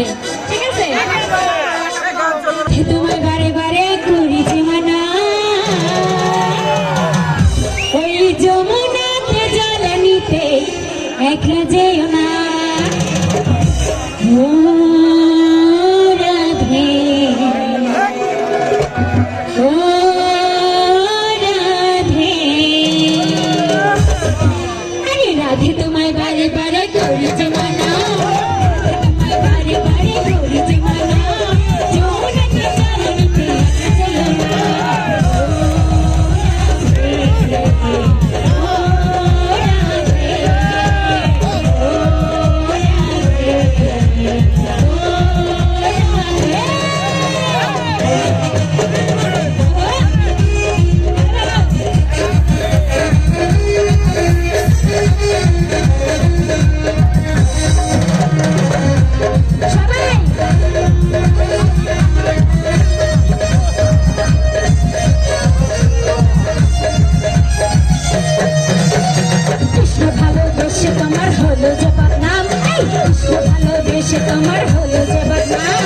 momento. হলো যে বদনাম। এই কৃষ্ণ ভালোবেসে তোমার হলো যে বদনাম।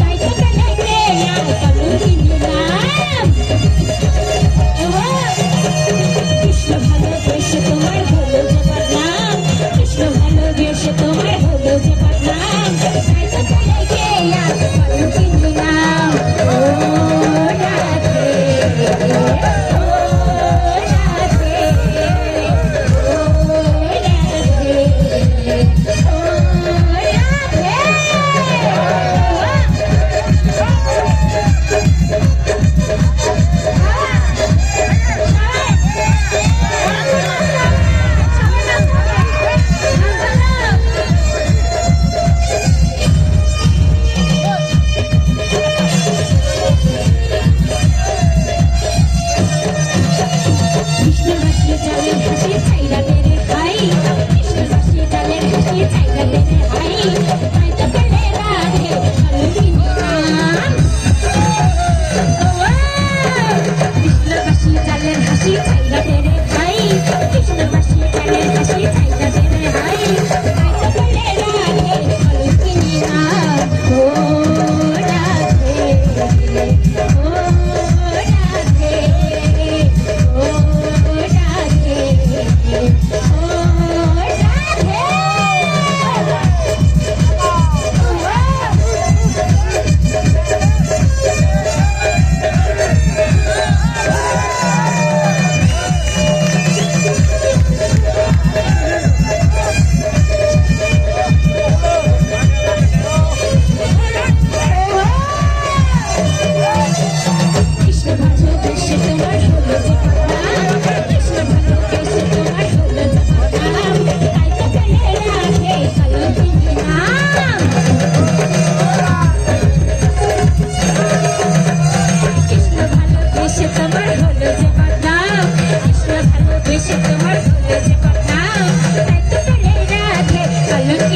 তাই তো কেন রে, আর কারণ কি মিলায়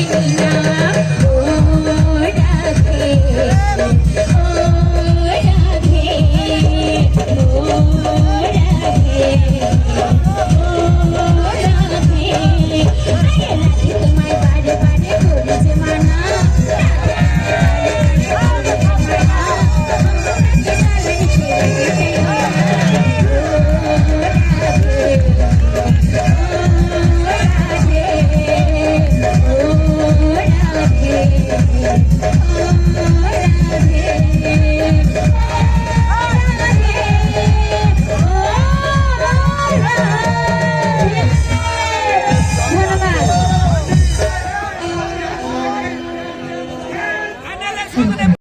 Thank you.